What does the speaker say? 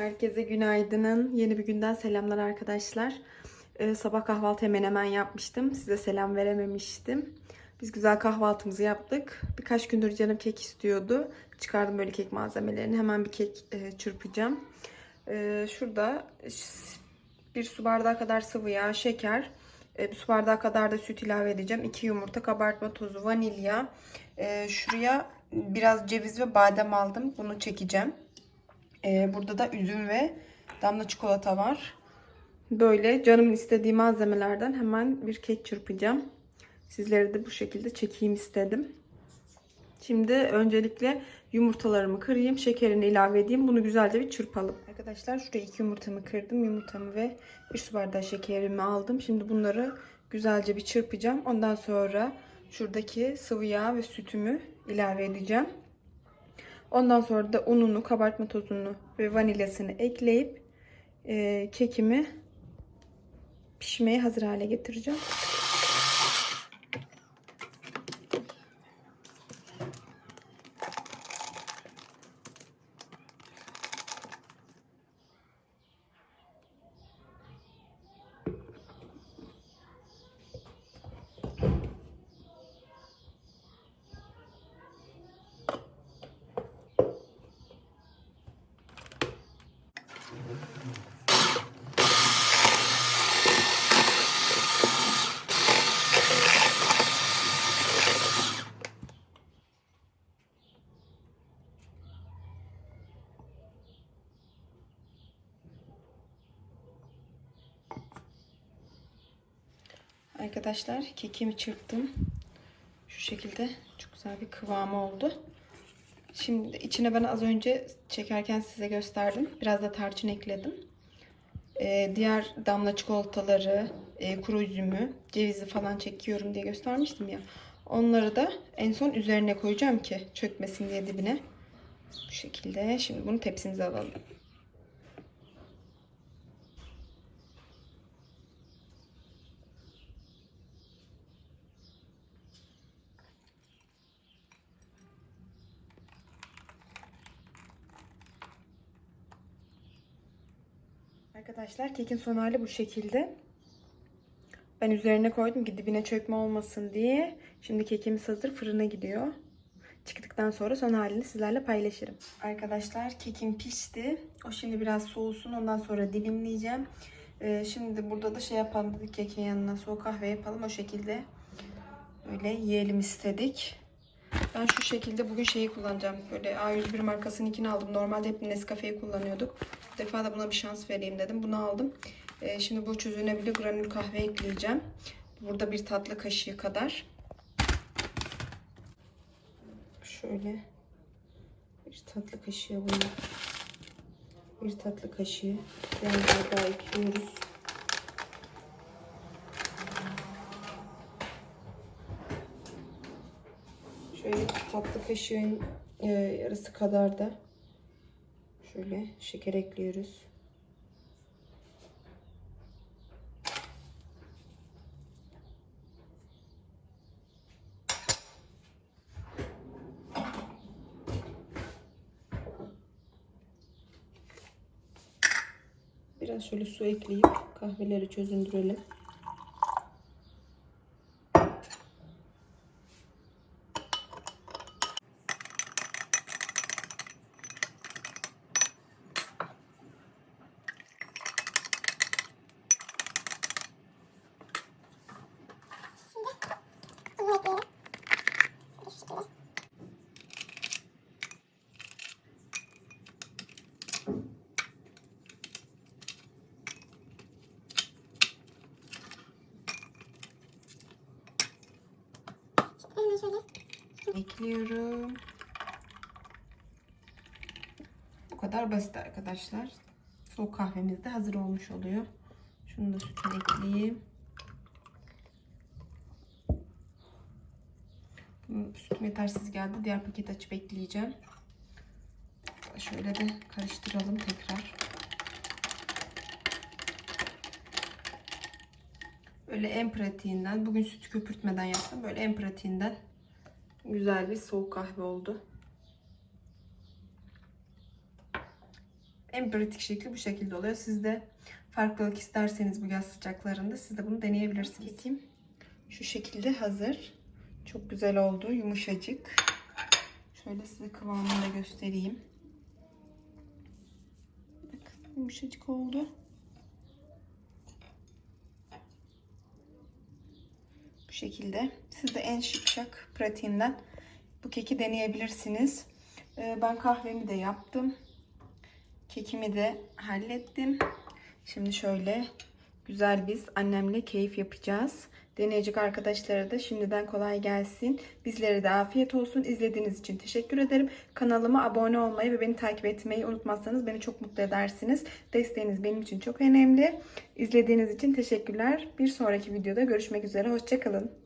Herkese günaydının. Yeni bir günden selamlar arkadaşlar. Ee, sabah kahvaltı hemen hemen yapmıştım. Size selam verememiştim. Biz güzel kahvaltımızı yaptık. Birkaç gündür canım kek istiyordu. Çıkardım böyle kek malzemelerini. Hemen bir kek e, çırpacağım. Ee, şurada bir su bardağı kadar sıvı yağ, şeker, e, bir su bardağı kadar da süt ilave edeceğim. 2 yumurta, kabartma tozu, vanilya. Ee, şuraya biraz ceviz ve badem aldım. Bunu çekeceğim. Ee, burada da üzüm ve damla çikolata var. Böyle canımın istediği malzemelerden hemen bir kek çırpacağım. Sizlere de bu şekilde çekeyim istedim. Şimdi öncelikle yumurtalarımı kırayım. Şekerini ilave edeyim. Bunu güzelce bir çırpalım. Arkadaşlar şuraya iki yumurtamı kırdım. Yumurtamı ve bir su bardağı şekerimi aldım. Şimdi bunları güzelce bir çırpacağım. Ondan sonra şuradaki sıvı yağ ve sütümü ilave edeceğim. Ondan sonra da ununu, kabartma tozunu ve vanilyasını ekleyip e, kekimi pişmeye hazır hale getireceğim. Arkadaşlar kekimi çırptım. Şu şekilde çok güzel bir kıvamı oldu. Şimdi içine ben az önce çekerken size gösterdim. Biraz da tarçın ekledim. Ee, diğer damla çikolataları, e, kuru üzümü, cevizi falan çekiyorum diye göstermiştim ya. Onları da en son üzerine koyacağım ki çökmesin diye dibine. Bu şekilde. Şimdi bunu tepsimize alalım. Arkadaşlar kekin son hali bu şekilde. Ben üzerine koydum ki dibine çökme olmasın diye. Şimdi kekimiz hazır fırına gidiyor. Çıktıktan sonra son halini sizlerle paylaşırım. Arkadaşlar kekim pişti. O şimdi biraz soğusun. Ondan sonra dilimleyeceğim. Ee, şimdi burada da şey yapalım kekin yanına soğuk kahve yapalım. O şekilde böyle yiyelim istedik. Ben şu şekilde bugün şeyi kullanacağım. Böyle A101 markasınınkini aldım. Normalde hep Nescafe'yi kullanıyorduk. Bu defa da buna bir şans vereyim dedim. Bunu aldım. Ee, şimdi bu çözünebilir granül kahve ekleyeceğim. Burada bir tatlı kaşığı kadar. Şöyle bir tatlı kaşığı bunu. Bir tatlı kaşığı biraz daha ekliyoruz. Şöyle tatlı kaşığın e, yarısı kadar da şöyle şeker ekliyoruz. Biraz şöyle su ekleyip kahveleri çözündürelim. Ekliyorum. Bu kadar basit arkadaşlar. Soğuk kahvemiz de hazır olmuş oluyor. Şunu da sütüne ekleyeyim. Sütüm yetersiz geldi. Diğer paket açıp ekleyeceğim. Şöyle de karıştıralım tekrar. Böyle en pratiğinden. Bugün sütü köpürtmeden yaptım. Böyle en pratiğinden. Güzel bir soğuk kahve oldu. En pratik şekli bu şekilde oluyor. Siz de farklılık isterseniz bu yaz sıcaklarında siz de bunu deneyebilirsiniz. Kekim şu şekilde hazır. Çok güzel oldu. Yumuşacık. Şöyle size kıvamını da göstereyim. Bakın yumuşacık oldu. Bu şekilde. Siz de en şıpşak pratiğinden bu keki deneyebilirsiniz. Ee, Ben kahvemi de yaptım. Kekimi de hallettim. Şimdi şöyle güzel biz annemle keyif yapacağız. Deneyecek arkadaşlara da şimdiden kolay gelsin. Bizlere de afiyet olsun. İzlediğiniz için teşekkür ederim. Kanalıma abone olmayı ve beni takip etmeyi unutmazsanız beni çok mutlu edersiniz. Desteğiniz benim için çok önemli. İzlediğiniz için teşekkürler. Bir sonraki videoda görüşmek üzere. Hoşçakalın.